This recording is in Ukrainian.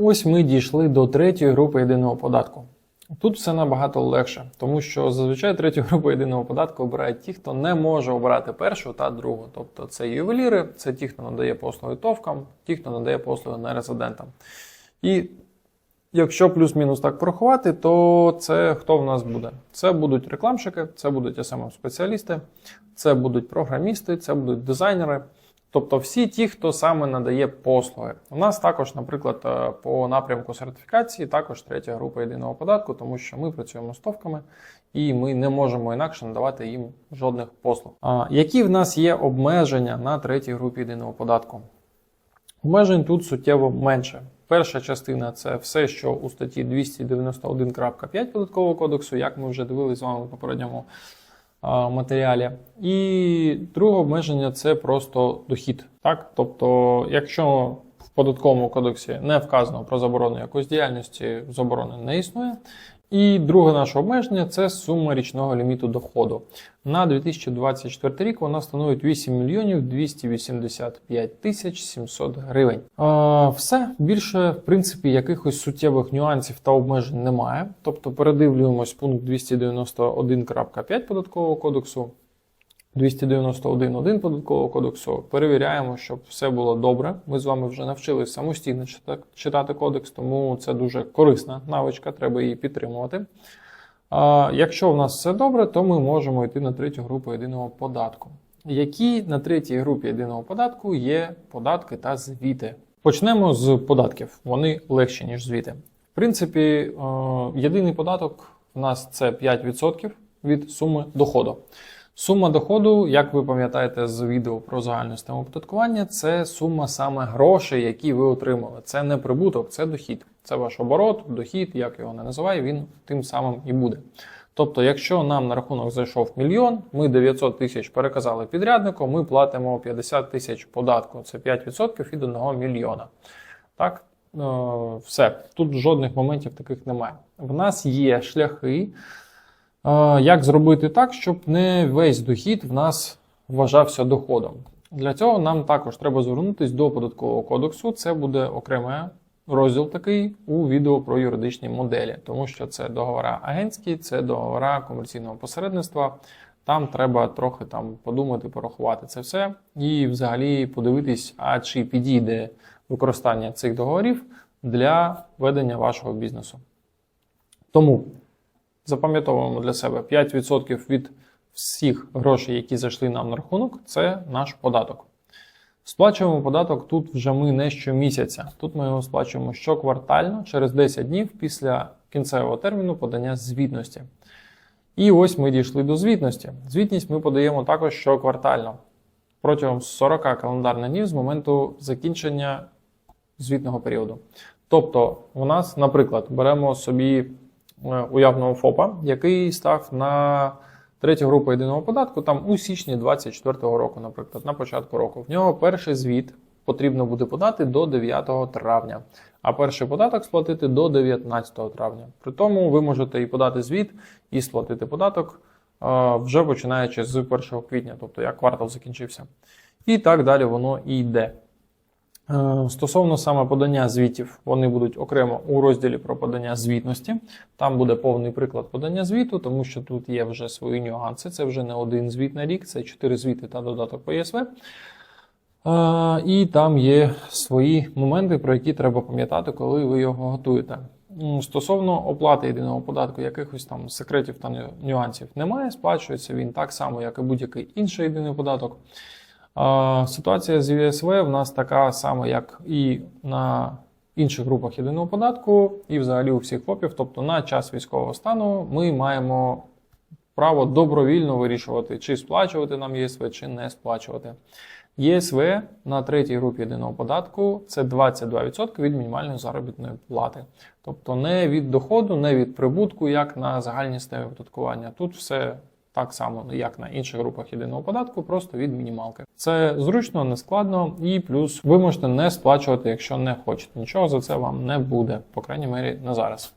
Ось ми дійшли до третьої групи єдиного податку. Тут все набагато легше, тому що зазвичай третю групу єдиного податку обирають ті, хто не може обирати першу та другу. Тобто це ювеліри, це ті, хто надає послуги товкам, ті, хто надає послуги нерезидентам. І якщо плюс-мінус так порахувати, то це хто в нас буде? Це будуть рекламщики, це будуть SMM-спеціалісти, це будуть програмісти, це будуть дизайнери. Тобто всі ті, хто саме надає послуги. У нас також, наприклад, е, по напрямку сертифікації, також третя група єдиного податку, тому що ми працюємо з товками і ми не можемо інакше надавати їм жодних послуг. А які в нас є обмеження на третій групі єдиного податку? Обмежень тут суттєво менше. Перша частина це все, що у статті 291.5 податкового кодексу, як ми вже дивилися з вами в попередньому матеріалі. І друге обмеження це просто дохід. Так? Тобто, якщо податковому кодексі не вказано про заборону якоїсь діяльності, заборони не існує. І друге наше обмеження це сума річного ліміту доходу. На 2024 рік вона становить 8 мільйонів 285 тисяч 700 гривень. А, все більше, в принципі, якихось суттєвих нюансів та обмежень немає. Тобто передивлюємось пункт 291.5 податкового кодексу. 291.1 податкового кодексу. Перевіряємо, щоб все було добре. Ми з вами вже навчились самостійно читати кодекс, тому це дуже корисна навичка, треба її підтримувати. А, якщо в нас все добре, то ми можемо йти на третю групу єдиного податку. Які на третій групі єдиного податку є податки та звіти? Почнемо з податків. Вони легші, ніж звіти. В принципі, е, єдиний податок у нас це 5% від суми доходу. Сума доходу, як ви пам'ятаєте з відео про загальну систему оподаткування, це сума саме грошей, які ви отримали. Це не прибуток, це дохід. Це ваш оборот, дохід, як його не називає, він тим самим і буде. Тобто, якщо нам на рахунок зайшов мільйон, ми 900 тисяч переказали підряднику, ми платимо 50 тисяч податку. Це 5% від 1 мільйона. Так, е, все. Тут жодних моментів таких немає. В нас є шляхи. Як зробити так, щоб не весь дохід в нас вважався доходом? Для цього нам також треба звернутися до податкового кодексу. Це буде окремий розділ такий у відео про юридичні моделі, тому що це договора агентські, це договора комерційного посередництва. Там треба трохи там подумати, порахувати це все і взагалі подивитись, а чи підійде використання цих договорів для ведення вашого бізнесу. Тому запам'ятовуємо для себе 5% від всіх грошей, які зайшли нам на рахунок, це наш податок. Сплачуємо податок тут вже ми не щомісяця. Тут ми його сплачуємо щоквартально через 10 днів після кінцевого терміну подання звітності. І ось ми дійшли до звітності. Звітність ми подаємо також щоквартально протягом 40 календарних днів з моменту закінчення звітного періоду. Тобто, у нас, наприклад, беремо собі уявного ФОПа, який став на третю групу єдиного податку там у січні 2024 року, наприклад, на початку року. В нього перший звіт потрібно буде подати до 9 травня, а перший податок сплатити до 19 травня. При тому ви можете і подати звіт, і сплатити податок е, вже починаючи з 1 квітня, тобто як квартал закінчився. І так далі воно і йде. Е, Стосовно саме подання звітів, вони будуть окремо у розділі про подання звітності. Там буде повний приклад подання звіту, тому що тут є вже свої нюанси. Це вже не один звіт на рік, це 4 звіти та додаток по ЄСВ. Е, І там є свої моменти, про які треба пам'ятати, коли ви його готуєте. Стосовно оплати єдиного податку, якихось там секретів та нюансів немає. Сплачується він так само, як і будь-який інший єдиний податок. Ситуація з ЄСВ в нас така сама, як і на інших групах єдиного податку, і взагалі у всіх ФОПів. Тобто на час військового стану ми маємо право добровільно вирішувати, чи сплачувати нам ЄСВ, чи не сплачувати. ЄСВ на третій групі єдиного податку це 22% від мінімальної заробітної плати. Тобто не від доходу, не від прибутку, як на загальній системі оподаткування. Тут все так само, як на інших групах єдиного податку, просто від мінімалки. Це зручно, нескладно, і плюс ви можете не сплачувати, якщо не хочете. Нічого за це вам не буде, по крайній мері на зараз.